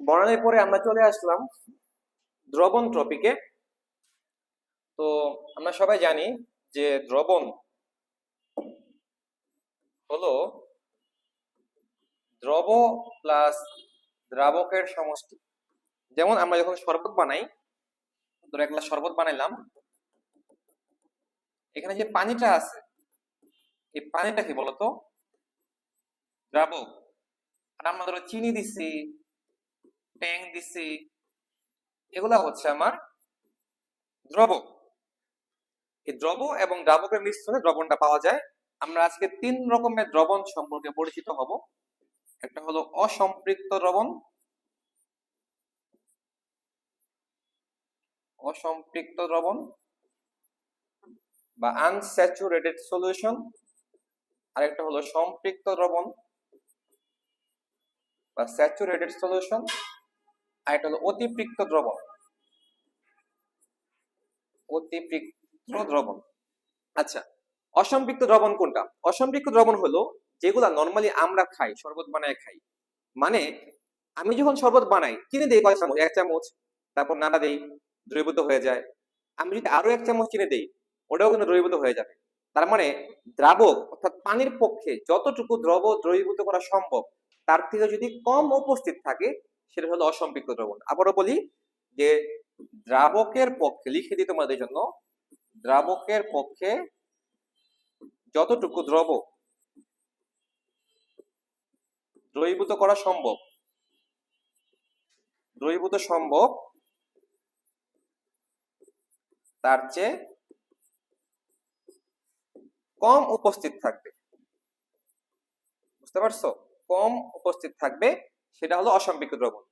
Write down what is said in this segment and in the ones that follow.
বর্ণালীর পরে আমরা চলে আসলাম দ্রবণ টপিকে তো আমরা সবাই জানি যে দ্রবণ হলো দ্রব প্লাস দ্রাবকের সমষ্টি। যেমন আমরা যখন শরবত বানাই, ধরো এক গ্লাস শরবত বানাইলাম, এখানে যে পানিটা আছে, এই পানিটা কি বলতো দ্রাবক। আর আমরা ধরো চিনি দিছি ট্যাং দিছি। এগুলা হচ্ছে আমার দ্রবক এই দ্রব এবং দ্রাবকের মিশ্রণে দ্রবণটা পাওয়া যায়। আমরা আজকে তিন রকমের দ্রবণ সম্পর্কে পরিচিত হব। একটা হলো অসম্পৃক্ত দ্রবণ। অসম্পৃক্ত দ্রবণ বা আনস্যাচুরেটেড সলিউশন আরেকটা হলো সম্পৃক্ত দ্রবণ বা স্যাচুরেটেড সলিউশন আর একটা হলো অতিপৃক্ত দ্রবণ। অতিপৃক্ত দ্রবণ। আচ্ছা অসম্পৃক্ত দ্রবণ কোনটা? অসম্পৃক্ত দ্রবণ হলো যেগুলা নর্মালি আমরা খাই, শরবত বানায় খাই। মানে আমি যখন শরবত বানাই, চিনি দেই কয় চামচ, এক চামচ, তারপর নাড়া দেই, দ্রবীভূত হয়ে যায়। আমি যদি আরও এক চামচ চিনি দেই, ওটাও কিন্তু দ্রবীভূত হয়ে যাবে। তার মানে দ্রাবক, অর্থাৎ পানির পক্ষে যতটুকু দ্রব দ্রবীভূত করা সম্ভব, তার থেকে যদি কম উপস্থিত থাকে সেটা হলো অসম্পৃক্ত দ্রবণ। আবারও বলি যে দ্রাবকের পক্ষে, লিখে দিই তোমাদের জন্য, দ্রাবকের পক্ষে যতটুকু দ্রব দ্রবীভূত করা সম্ভব, দ্রবীভূত সম্ভব, তার চেয়ে কম উপস্থিত থাকবে। বুঝতে পারছ? কম উপস্থিত থাকবে সেটা হলো অসম্পৃক্ত দ্রবণ।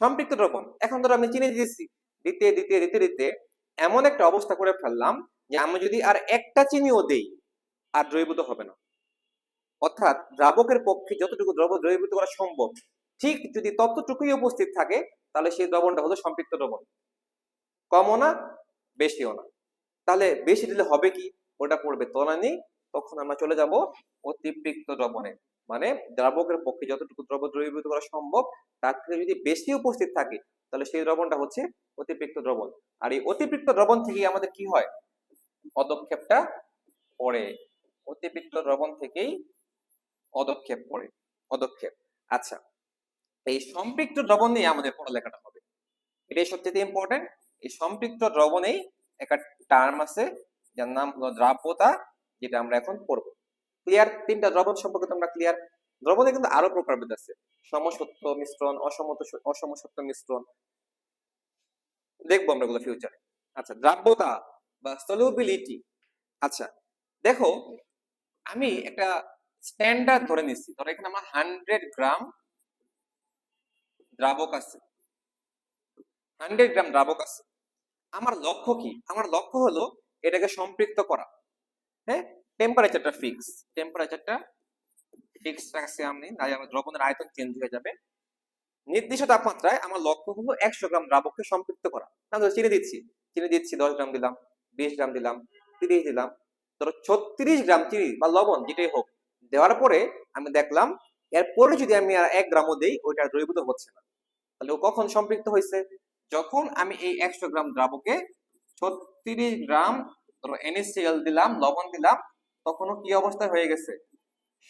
সম্পৃক্ত দ্রবণ, এখন ধরো আমি চিনি দিয়েছি দিতে দিতে দিতে দিতে এমন একটা অবস্থা করে ফেললাম যে আমি যদি আর একটা চিনিও দেই, আর দ্রবীভূত হবে না। অর্থাৎ দ্রাবকের পক্ষে যতটুকু দ্রব দ্রবীভূত করা সম্ভব, ঠিক যদি ততটুকুই উপস্থিত থাকে, তাহলে সেই দ্রবণটা হলো সম্পৃক্ত দ্রবণ। কমও না, বেশিও না। তাহলে বেশি দিলে হবে কি? ওটা পড়বে তলানি, তখন আমরা চলে যাব অতিপৃক্ত দ্রবণে। মানে দ্রাবকের পক্ষে যতটুকু দ্রব্য দ্রবীভূত করা সম্ভব, তার থেকে যদি বেশি উপস্থিত থাকে, তাহলে সেই দ্রবণটা হচ্ছে অতিপৃক্ত দ্রবণ। আর এই অতিপৃক্ত দ্রবণ থেকে আমাদের কি হয়? পদক্ষেপটা পড়ে। অতিপৃক্ত দ্রবণ থেকেই পদক্ষেপ পড়ে। পদক্ষেপ। আচ্ছা এই সম্পৃক্ত দ্রবণ নিয়ে আমাদের পড়ালেখাটা হবে। এটাই সবচেয়ে ইম্পর্টেন্ট এই সম্পৃক্ত দ্রবণেই একটা টার্ম আছে, যার নাম হলো দ্রাব্যতা যেটা আমরা এখন পড়ব। ক্লিয়ার তিনটা দ্রবণ সম্পর্কে তোমরা ক্লিয়ার দ্রবণে কিন্তু আরও প্রকারভেদ আছে। সমসত্ব মিশ্রণ, অসমত, অসমসত্ব মিশ্রণ। দেখব আমরা এগুলো ফিউচারে আচ্ছা দ্রাব্যতা বা সলিউবিলিটি আচ্ছা দেখো, আমি একটা স্ট্যান্ডার্ড ধরে নিচ্ছি। ধরো, এখানে আমার হান্ড্রেড গ্রাম দ্রাবক আছে। হান্ড্রেড গ্রাম দ্রাবক আছে। আমার লক্ষ্য কি? আমার লক্ষ্য হলো এটাকে সম্পৃক্ত করা। হ্যাঁ? টেম্পারেচারটা ফিক্স টেম্পারেচারটা ফিক্স রাখছি আমি তাই আমার দ্রবণের আয়তন চেঞ্জ হয়ে যাবে। নির্দিষ্ট তাপমাত্রায় আমার লক্ষ্য হলো একশো গ্রাম দ্রাবককে সম্পৃক্ত করা। তাহলে চিনি দিচ্ছি চিনি দিচ্ছি দশ গ্রাম দিলাম, বিশ গ্রাম দিলাম, তিরিশ দিলাম, ধরো ছত্রিশ গ্রাম চিনি বা লবণ যেটাই হোক, দেওয়ার পরে আমি দেখলাম এরপরে যদি আমি আর এক গ্রামও দেই, ওইটা দ্রবীভূত হচ্ছে না। তাহলে ও কখন সম্পৃক্ত হয়েছে? যখন আমি এই একশো গ্রাম দ্রাবকে ছত্রিশ গ্রাম, ধরো NaCl দিলাম, লবণ দিলাম তখনও কি অবস্থা হয়ে গেছে?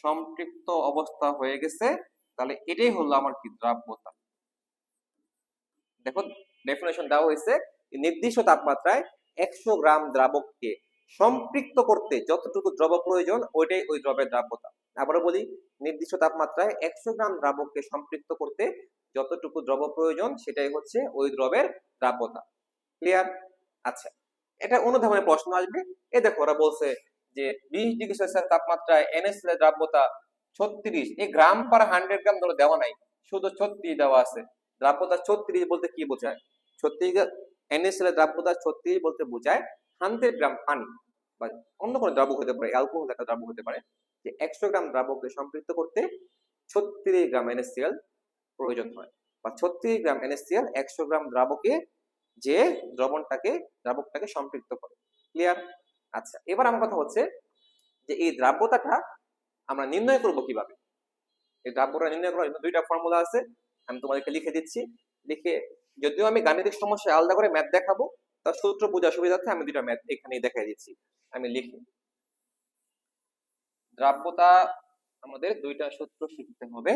সম্পৃক্ত অবস্থা হয়ে গেছে। তাহলে এটাই হলো আমার কি দ্রাব্যতা। দেখো ডেফিনেশন দেওয়া হয়েছে নির্দিষ্ট তাপমাত্রায় একশো গ্রাম দ্রাবককে সম্পৃক্ত করতে যতটুকু দ্রব প্রয়োজন, ওইটাই ওই দ্রবের দ্রাব্যতা। আবারও বলি, নির্দিষ্ট তাপমাত্রায় একশো গ্রাম দ্রাবককে সম্পৃক্ত করতে যতটুকু দ্রব প্রয়োজন, সেটাই হচ্ছে ওই দ্রবের দ্রাব্যতা। ক্লিয়ার আচ্ছা এটা অনুধাবনের প্রশ্ন আসবে। এ দেখো, ওরা বলছে যে বিশ ডিগ্রি সেলসিয়াস তাপমাত্রায় এর দ্রাব্যতা ছত্রিশ। এই গ্রাম পার হান্ড্রেড গ্রাম ধরো দেওয়া নাই, শুধু ছত্রিশ দেওয়া আছে। দ্রাব্যতা ছত্রিশ বলতে কি বোঝায়? ছত্রিশ এনএসএল দ্রাব্যতা ছত্রিশ বলতে বোঝায় হান্ড্রেড গ্রাম পানি বা অন্য কোনো দ্রাবক হতে পারে, অ্যালকোহল একটা দ্রাবক হতে পারে, যে একশো গ্রাম দ্রাবককে সম্পৃক্ত করতে ছত্রিশ গ্রাম এনএসসিএল প্রয়োজন হয় বা ছত্রিশ গ্রাম এনএসসিএল একশো গ্রাম দ্রাবকে যে দ্রবণটাকে, দ্রাবকটাকে সম্পৃক্ত করে। ক্লিয়ার আচ্ছা এবার আমার কথা হচ্ছে যে এই দ্রাব্যতাটা আমরা নির্ণয় করব কীভাবে? এই দ্রাব্যটা নির্ণয় করার জন্য দুইটা ফর্মুলা আছে, আমি তোমাদেরকে লিখে দিচ্ছি। লিখে যদিও আমি গাণিতিক সমস্যায় আলাদা করে ম্যাথ দেখাবো, তার সূত্র বোঝার সুবিধার্থে আমি দুটা ম্যাথ এখানেই দেখাই দিচ্ছি। আমি লিখি। দ্রাব্যতা আমাদের দুইটা সূত্র শিখতে হবে।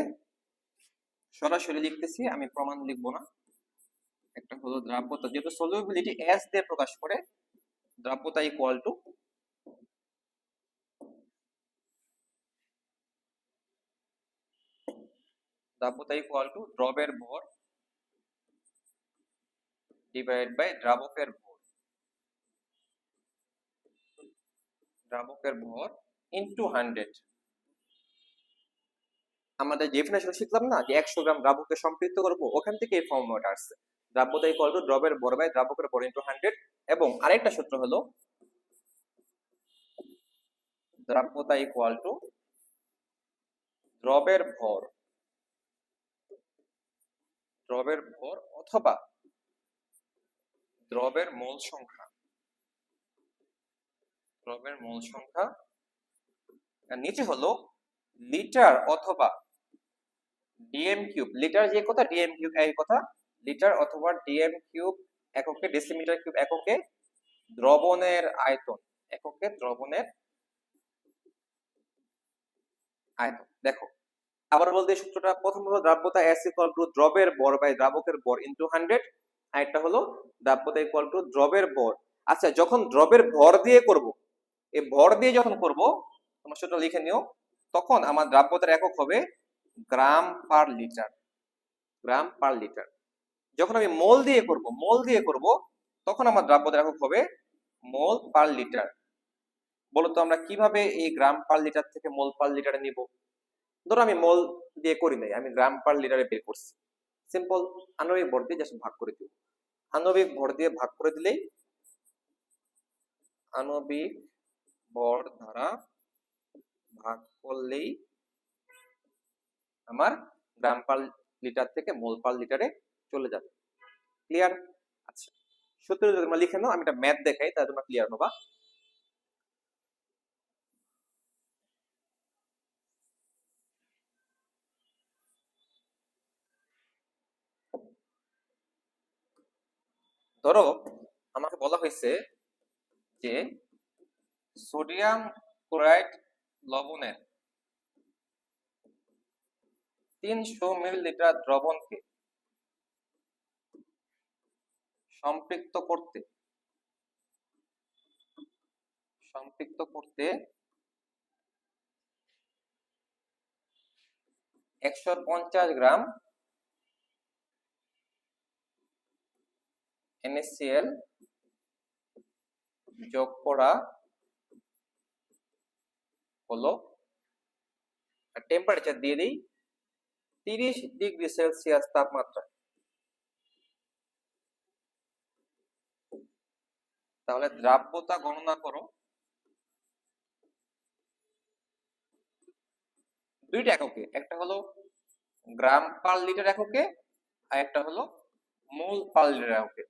সরাসরি লিখতেছি, আমি প্রমাণ লিখব না। একটা হলো দ্রাব্যতা, যেহেতু সলিউবিলিটি এস দিয়ে প্রকাশ করে দ্রাব্যতা ইকুয়াল টু দ্রাব্যতা ইকুয়াল টু দ্রবের ভর ডিভাইড বাই দ্রাবকের ভর। দ্রাবকের ভর ইনটু হান্ড্রেড আমাদের ডেফিনেশন শিখলাম না যে একশো গ্রাম দ্রাবককে সম্পৃক্ত করব, ওখান থেকে এই ফর্মুলাটা আসছে। দ্রাব্যতা ইকুয়াল টু দ্রবের ভর বাই দ্রাবকের ভর ইনটু হান্ড্রেড এবং আরেকটা সূত্র হলো দ্রাব্যতা ইকুয়াল টু দ্রবের ভর। দ্রবের ভর অথবা দ্রবের মোল সংখ্যা। দ্রবের মোল সংখ্যা। নিচে হলো লিটার অথবা ডিএম কিউব। লিটার যে কথা, ডিএম কিউব, এই কথা লিটার অথবা ডিএম কিউব এককে ডেসিমিটার কিউব এককে দ্রবণের আয়তন, এককে দ্রবণের আয়তন। দেখো, আবার বলতে সূত্রটা প্রথম হলো দ্রাব্যতা এস ইকুয়াল টু দ্রবের বর বাই দ্রাবকের বর ইনটু হান্ড্রেড আরেকটা হলো দ্রাব্যতা ইকুয়াল টু দ্রবের বর। আচ্ছা যখন দ্রবের ভর দিয়ে করব, এই ভর দিয়ে যখন করব, তোমরা সেটা লিখে নিও, তখন আমার দ্রাব্যতার একক হবে গ্রাম পার লিটার গ্রাম পার লিটার যখন আমি মোল দিয়ে করব, মোল দিয়ে করব, তখন আমার দ্রাব্যতার একক হবে মোল পার লিটার। বলতো আমরা কীভাবে এই গ্রাম পার লিটার থেকে মোল পার লিটারে নিব? ধরো আমি মোল দিয়ে করি নাই, আমি গ্রাম পার লিটারে বের করছি। সিম্পল আণবিক ভর দিয়ে জাস্ট ভাগ করে দিব। আণবিক ভর দিয়ে ভাগ করে দিলেই আণবিক ভর দ্বারা ভাগ করলেই আমার গ্রাম পার লিটার থেকে মোল পার লিটারে চলে যাবে। ক্লিয়ার আচ্ছা। সূত্র যদি তোমরা লিখে নাও, আমি একটা ম্যাথ দেখাই, তাহলে তোমরা ক্লিয়ার হবা ধরো, আমাকে বলা হয়েছে যে সোডিয়াম ক্লোরাইড লবণের তিনশো মিলিলিটার দ্রবণকে সম্পৃক্ত করতে। সম্পৃক্ত করতে একশো পঞ্চাশ গ্রাম NaCl যোগ করা হলো টেম্পারেচার দিয়ে দিই তিরিশ ডিগ্রি সেলসিয়াস তাপমাত্রা। তাহলে দ্রাব্যতা গণনা করো। দুইটা এককে, একটা হলো গ্রাম পার লিটার এককে, আর একটা হলো মোল পার লিটার এককে।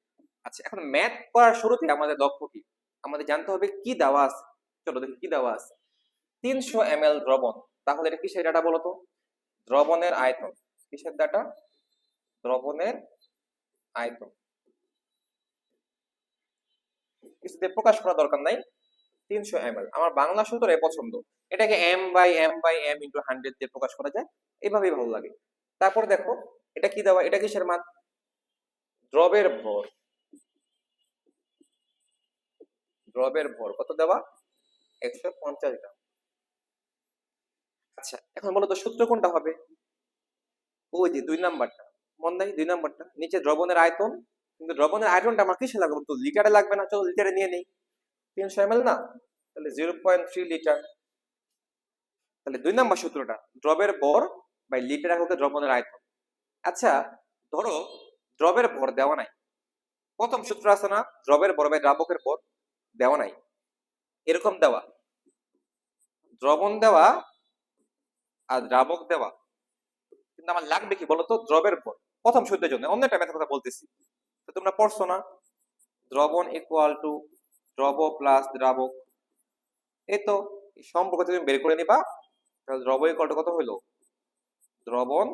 আচ্ছা এখন ম্যাথ করার শুরুতে আমাদের লক্ষ্য কি? আমাদের জানতে হবে কি দেওয়া আছে। চলো দেখি কি দেওয়া আছে। তিনশো এম এল দ্রবণ, তাহলে এটা কিসের ডাটা বলতো? দ্রবণের আয়তন। কিসের ডাটা দ্রবণের আয়তন। কিছুতে প্রকাশ করা দরকার নাই। তিনশো এম আমার বাংলা সূত্র এ পছন্দ। এটাকে M by M by M into hundred দিয়ে প্রকাশ করা যায়। এইভাবেই ভালো লাগে। তারপর দেখো, এটা কি দেওয়া? এটা কিসের মান দ্রবের ভর। দ্রবের ভর। কত দেওয়া? একশো পঞ্চাশ গ্রাম। আচ্ছা এখন বলো তো, সূত্র কোনটা হবে? ওই যে দুই নাম্বারটা। মন নাই দুই নাম্বারটা। নিচে দ্রবণের আয়তন। কিন্তু দ্রবণের আয়তনটা আমার কিসে লাগবে? তো লিটারে লাগবে না, চলো লিটারে নিয়ে নেই। তিনশো এম না? তাহলে জিরো পয়েন্ট থ্রি লিটার তাহলে দুই নাম্বার সূত্রটা, দ্রবের ভর বাই লিটার এককে দ্রবণের আয়তন আচ্ছা ধরো, দ্রবের ভর দেওয়া নাই। প্রথম সূত্র আছে না? দ্রবের ভর বাই দ্রাবকের ভর দেওয়া নাই। এরকম দেওয়া। দ্রবণ দেওয়া আর দ্রাবক দেওয়া। কিন্তু আমার লাগবে কি বলতো? দ্রবের ভর। প্রথম সূত্রের জন্য, অন্য একটা কথা বলতেছি। তোমরা পড়ছো না? দ্রবণ ইকুয়াল টু দ্রব প্লাস দ্রাবক। এই তো সম্পর্ক তুমি বের করে নিবা, তাহলে দ্রব ইকুয়াল টু কত হইল? দ্রবণ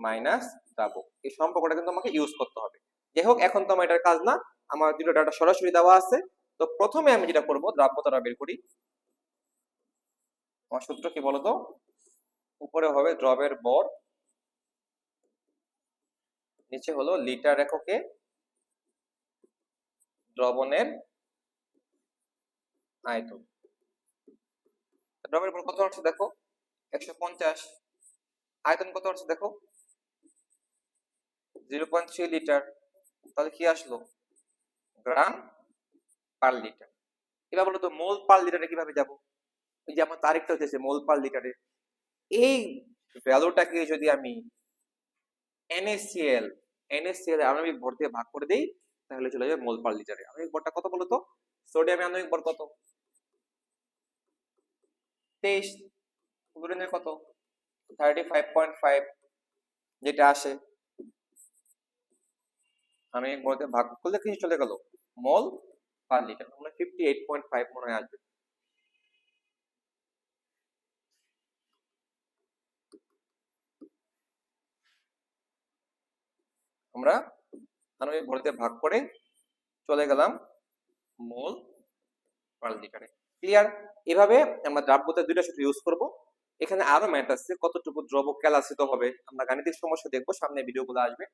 মাইনাস দ্রাবক। এই সম্পর্কটা কিন্তু আমাকে ইউজ করতে হবে। যাই হোক, এখন তো আমার এটার কাজ না। আমার দুটো ডাটা সরাসরি দেওয়া আছে। তো প্রথমে আমি যেটা করব, দ্রাব্যতাটা বের করি। আমার সূত্র কি বলতো? উপরে হবে দ্রবের বর, নিচে হলো লিটার এককে। দ্রবণের আয়তন। দ্রবের বর কত আসছে দেখো? একশো পঞ্চাশ। আয়তন কত আসছে দেখো? Zero point three litre. তাহলে কি আসলো? Gram per litre. এবার বলো তো, মোল পার লিটারে কীভাবে যাব? ওই যে আমার তারিখটা হচ্ছে মোল পার লিটারে। এই ভ্যালুটাকে যদি আমি NaCl NaCl আমি ভর দিয়ে ভাগ করে দেই তাহলে চলে যাবে মোল পার লিটারে। আণবিক ভরটা কত বলো তো সোডিয়াম আণবিক ভর কত? তেইশ। ক্লোরিনের কত? থার্টি ফাইভ পয়েন্ট ফাইভ যেটা আসে। আমি বলতে ভাগ করলে কিছু চলে গেল? Mole per litre. মানে ফিফটি এইট পয়েন্ট ফাইভ মনে আসবে। আমরা ভরতে ভাগ করে চলে গেলাম মোল পার লিটারে ক্লিয়ার এভাবে আমরা দ্রাব্যতা দুইটা সূত্র ইউজ করব। এখানে আরও ম্যাট আছে, কতটুকু দ্রব ক্যালাসিত হবে, আমরা গাণিতিক সমস্যা দেখব, সামনে ভিডিওগুলো আসবে।